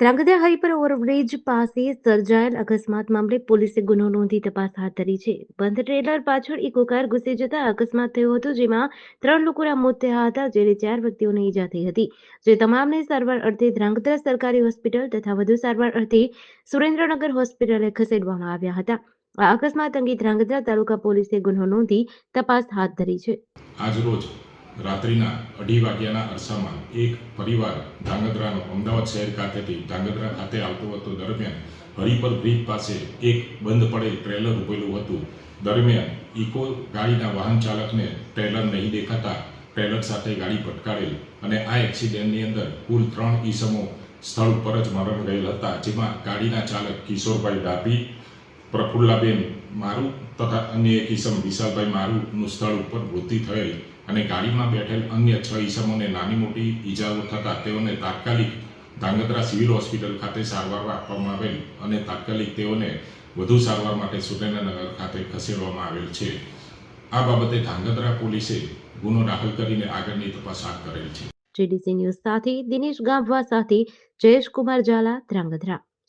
Dhrangadhra hyper overbridge પાસે સર્જાયેલ અકસ્માત મામલે પોલીસે ગુનો નોંધી તપાસ હાથ ધરી છે. બંધ ટ્રેલર પાછળ ઇકો કાર ઘૂસી જતા અકસ્માત થયો હતો જેમાં ત્રણ લોકોના મોત થયા હતા જ્યારે ચાર વ્યક્તિઓને ઈજા થઈ હતી. જે તમામને સારવાર અર્થે ધ્રાંગધ્રા સરકારી હોસ્પિટલ તથા વધુ સારવાર અર્થે સુરેન્દ્રનગર હોસ્પિટલે ખસેડવામાં આવ્યા હતા. આ અકસ્માત અંગે ધ્રાંગધ્રા તાલુકા પોલીસે ગુનો નોંધી તપાસ હાથ ધરી છે. આજરોજ રાત્રિના અઢી વાગ્યાના અરસામાં એક પરિવાર ધાંગધ્રાનો અમદાવાદ શહેર ખાતેથી ધાંગધ્રા ખાતે આવતો હતો. દરમિયાન હરિપર બ્રિજ પાસે એક બંધ પડેલ ટ્રેલર ઉભેલું હતું. દરમિયાન ઇકો ગાડીના વાહન ચાલકને ટ્રેલર નહીં દેખાતા ટ્રેલર સાથે ગાડી ભટકાડેલ અને આ એક્સિડન્ટની અંદર કુલ ત્રણ ઈસમો સ્થળ ઉપર જ મરણ ગયેલ હતા, જેમાં ગાડીના ચાલક કિશોરભાઈ ડાભી પ્રફુલ્લાબેન મારું તથા અન્ય એક ઈસમ વિશાલભાઈ મારુંનું સ્થળ ઉપર વૃદ્ધિ થયેલ અને ગાડીમાં બેઠેલ અન્ય છ ઈસમોને નાની મોટી ઈજાઓ થતાં તેઓને તાત્કાલિક ધાંગધ્રા સિવિલ હોસ્પિટલ ખાતે સારવાર આપવામાં આવેલ અને તાત્કાલિક તેઓને વધુ સારવાર માટે સુરેન્દ્રનગર ખાતે ખસેડવામાં આવેલ છે. આ બાબતે ધાંગધ્રા પોલીસે ગુનો દાખલ કરીને આગળની તપાસ હાથ કરેલ છે. જીડીસી ન્યૂઝ સાથે દિનેશ ગામવા સાથે જયેશ કુમાર ઝાલા, ધ્રાંગધ્રા.